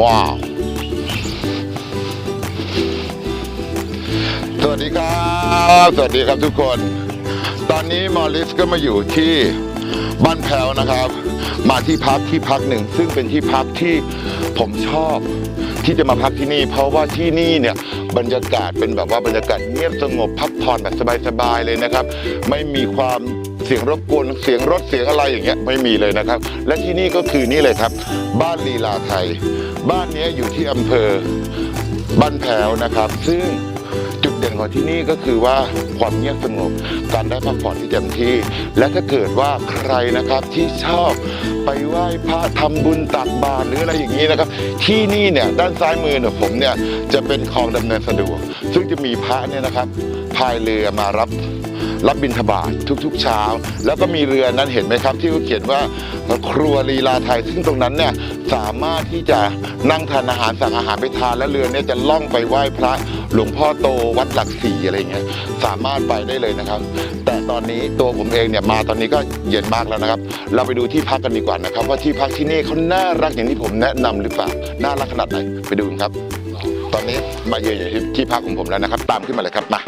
ว้าว สวัสดีครับ สวัสดีครับทุกคน ตอนนี้มอริสก็มาอยู่ที่บ้านแพลวนะครับ มาที่พักที่พักหนึ่ง ซึ่งเป็นที่พักที่ผมชอบที่จะมาพักที่นี่ เพราะว่าที่นี่เนี่ยบรรยากาศเป็นแบบว่าบรรยากาศเงียบสงบพักผ่อนแบบสบายๆเลยนะครับ ไม่มีความเสียงรบกวนเสียงรถเสียงอะไรอย่างเงี้ยไม่มีเลยนะครับ และที่นี่ก็คือนี่เลยครับ บ้านลีลาไทย บ้านนี้อยู่ที่อำเภอบ้านแพ้วนะครับ ซึ่งจุดเด่นของที่นี่ก็คือว่าความเงียบสงบการได้พักผ่อนที่เต็มที่ และถ้าเกิดว่าใครนะครับที่ชอบไปไหว้พระทำบุญตักบาตรหรืออะไรอย่างนี้นะครับ ที่นี่เนี่ยด้านซ้ายมือเนี่ยผมเนี่ยจะเป็นคลองดำเนินสะดวก ซึ่งจะมีพระเนี่ยนะครับพายเรือมารับ รับบิณฑบาตทุกๆเช้า แล้วก็มีเรือนั้นเห็นไหมครับ ที่เขาเขียนว่าครัวลีลาไทย ซึ่งตรงนั้นเนี่ยสามารถที่จะนั่งทานอาหารสั่งอาหารไปทานแล้วเรือเนี่ยจะล่องไปไหว้พระหลวงพ่อโตวัดหลักสี่อะไรเงี้ยสามารถไปได้เลยนะครับ แต่ตอนนี้ตัวผมเองเนี่ยมาตอนนี้ก็เย็นมากแล้วนะครับ เราไปดูที่พักกันดีกว่านะครับว่าที่พักที่นี่เขาน่ารักอย่างที่ผมแนะนำหรือเปล่าน่ารักขนาดไหนไปดูกันครับ ตอนนี้มาเยือนอยู่ที่ที่พักของผมแล้วนะครับ ตามขึ้นมาเลยครับมา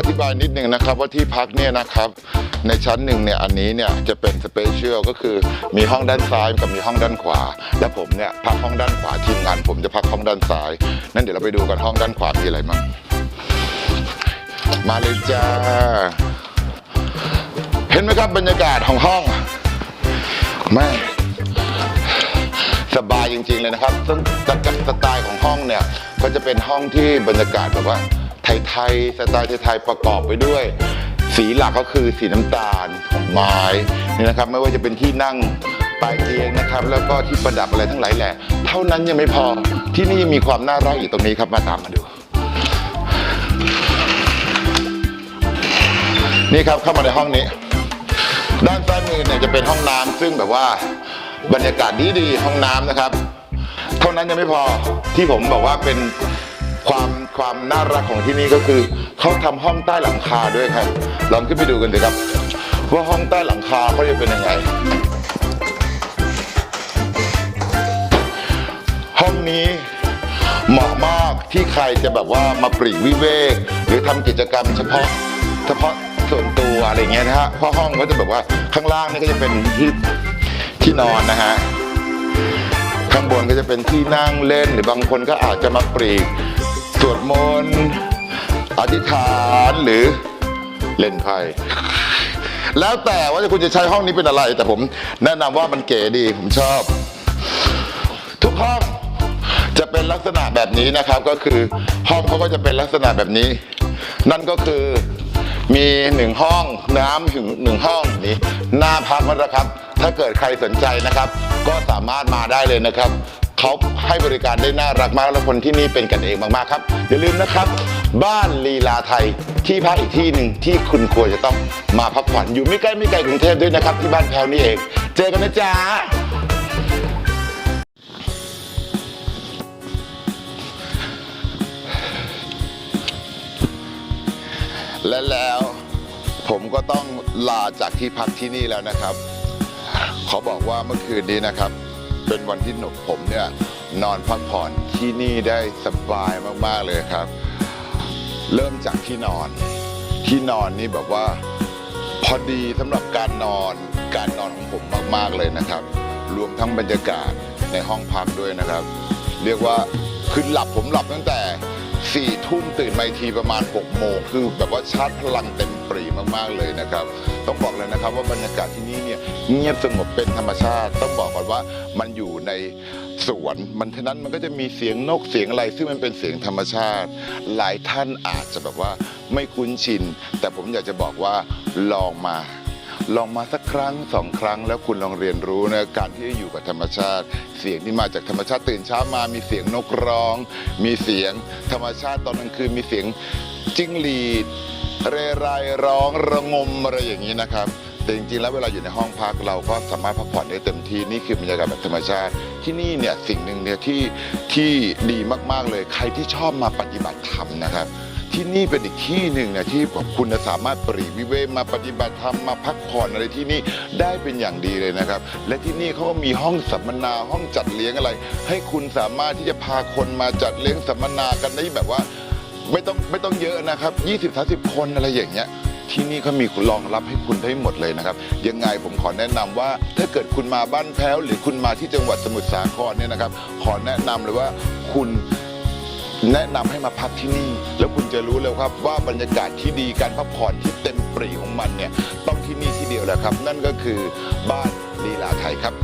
อธิบายนิดนึงนะครับว่าที่พักเนี่ยนะครับในชั้นหนึ่งเนี่ยอันนี้เนี่ยจะเป็นสเปเชียลก็คือมีห้องด้านซ้ายกับมีห้องด้านขวา และผมเนี่ยพักห้องด้านขวาทีมงาน ผมจะพักห้องด้านซ้ายนั่นเดี๋ยวเราไปดูกันห้องด้านขวามีอะไรมั่งมาเลยจ้าเห็นไหมครับบรรยากาศของห้องแม่สบายจริงๆเลยนะครับซึ่งสไตล์ของห้องเนี่ยก็จะเป็นห้องที่บรรยากาศแบบว่า ไทยๆสไตล์ไทยๆประกอบไปด้วย สีหลักก็คือสีน้ำตาลของไม้นี่นะครับ ไม่ว่าจะเป็นที่นั่งปลายเตียงนะครับ แล้วก็ที่ประดับอะไรทั้งหลายแหละเท่านั้นยังไม่พอที่นี่ยังมีความน่ารักอยู่ตรงนี้ครับมาตามมาดู นี่ครับเข้ามาในห้องนี้ ด้านซ้ายมือเนี่ยจะเป็นห้องน้ำซึ่งแบบว่าบรรยากาศดีๆห้องน้ำนะครับ เท่านั้นยังไม่พอที่ผมบอกว่าเป็น ความความน่ารักของที่นี่ก็คือเขาทำห้องใต้หลังคาด้วยครับลองขึ้นไปดูกันเลยครับ ว่าห้องใต้หลังคาเขาจะเป็นยังไง ห้องนี้เหมาะมากที่ใครจะแบบว่ามาปรีกวิเวก หรือทำกิจกรรมเฉพาะเฉพาะส่วนตัวอะไรเงี้ยนะฮะเพราะห้องก็จะแบบว่าข้างล่างนี่ก็จะเป็นที่ที่นอนนะฮะข้างบนก็จะเป็นที่นั่งเล่นหรือบางคนก็อาจจะมาปรีก สวดมนต์อธิษฐานหรือเล่นไพ่แล้วแต่ว่าคุณจะใช้ห้องนี้เป็นอะไร แต่ผมแนะนำว่ามันเก๋ดีผมชอบ ทุกห้องจะเป็นลักษณะแบบนี้นะครับ ก็คือห้องเขาก็จะเป็นลักษณะแบบนี้ นั่นก็คือมีหนึ่งห้องน้ำถึงหนึ่งห้องนี่หน้าพักมันนะครับ ถ้าเกิดใครสนใจนะครับ ก็สามารถมาได้เลยนะครับ เขาให้บริการได้น่ารักมากและคนที่นี่เป็นกันเองมากๆครับ อย่าลืมนะครับ บ้านลีลาไทยที่พักอีกที่หนึ่งที่คุณควรจะต้องมาพักผ่อนอยู่ไม่ใกล้ไม่ไกลกรุงเทพด้วยนะครับ ที่บ้านแพวนี่เอง เจอกันนะจ๊ะและแล้วผมก็ต้องลาจากที่พักที่นี่แล้วนะครับ ขอบอกว่าเมื่อคืนนี้นะครับ เป็นวันที่หนุกผมเนี่ยนอนพักผ่อนที่นี่ได้สบายมากๆเลยครับ เริ่มจากที่นอน ที่นอนนี่แบบว่า พอดีสำหรับการนอนการนอนของผมมากๆเลยนะครับ รวมทั้งบรรยากาศในห้องพักด้วยนะครับ เรียกว่าคือหลับผมหลับตั้งแต่ สี่ทุ่มตื่นมาอีกทีประมาณ6กโมงคือแบบว่าชาร์จพลังเต็มปรีมากๆเลยนะครับ ต้องบอกเลยนะครับว่าบรรยากาศที่นี่เนี่ยเงียบสงบเป็นธรรมชาติ ต้องบอกก่อนว่ามันอยู่ในสวนมันฉะนั้นมันก็จะมีเสียงนกเสียงอะไร ซึ่งมันเป็นเสียงธรรมชาติ หลายท่านอาจจะแบบว่าไม่คุ้นชิน แต่ผมอยากจะบอกว่าลองมา ลองมาสักครั้งสองครั้ง แล้วคุณลองเรียนรู้นะการที่จะอยู่กับธรรมชาติ เสียงที่มาจากธรรมชาติตื่นเช้ามามีเสียงนกร้อง มีเสียงธรรมชาติตอนกลางคืนมีเสียงจิ้งหรีด เรไรร้องระงมอะไรอย่างนี้นะครับแต่จริงๆแล้วเวลาอยู่ในห้องพักเราก็สามารถพักผ่อนได้เต็มที่นี่คือบรรยากาศแบบธรรมชาติ ที่นี่เนี่ยสิ่งหนึ่งเนี่ยที่ที่ดีมากๆเลย ใครที่ชอบมาปฏิบัติธรรมนะครับ ที่นี่เป็นอีกที่หนึ่งนะที่คุณสามารถปรีวิเวกมาปฏิบัติธรรมมาพักผ่อนอะไรที่นี่ได้เป็นอย่างดีเลยนะครับ และที่นี่เขาก็มีห้องสัมมนาห้องจัดเลี้ยงอะไร ให้คุณสามารถที่จะพาคนมาจัดเลี้ยงสัมมนากันได้แบบว่า ไม่ต้องไม่ต้องเยอะนะครับ 20-30 คนอะไรอย่างเงี้ยที่นี่เขามีรองรับให้คุณได้หมดเลยนะครับ ยังไงผมขอแนะนำว่าถ้าเกิดคุณมาบ้านแพ้ว หรือคุณมาที่จังหวัดสมุทรสาครเนี่ยนะครับ ขอแนะนำเลยว่าคุณ แนะนำให้มาพักที่นี่ แล้วคุณจะรู้เลยครับว่าบรรยากาศที่ดีการพักผ่อนที่เต็มปรีของมันเนี่ยต้องที่นี่ที่เดียวแหละครับ นั่นก็คือบ้านลีลาไทยครับ